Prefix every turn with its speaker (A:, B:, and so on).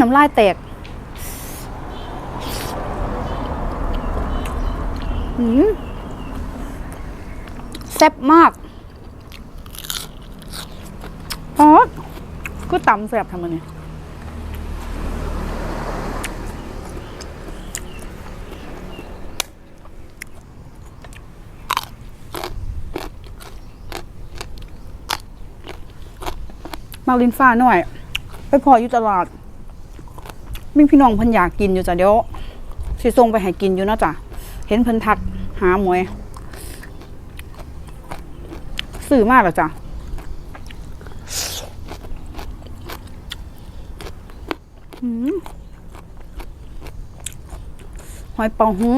A: น้ำลายแตกแซ่บมากอ๋อก็ตำแซ่บทำไมเนี่ยมาลินฟ้าหน่อย ไปพออยู่ตลาด มีพี่น้องเพิ่นอยากกินอยู่จ้ะเดี๋ยวสิส่งไปให้กินอยู่เนาะจ้ะเห็นเพิ่นทักหาหมวยซื้อมากหรอจ้ะหอยเป๋าฮื้อ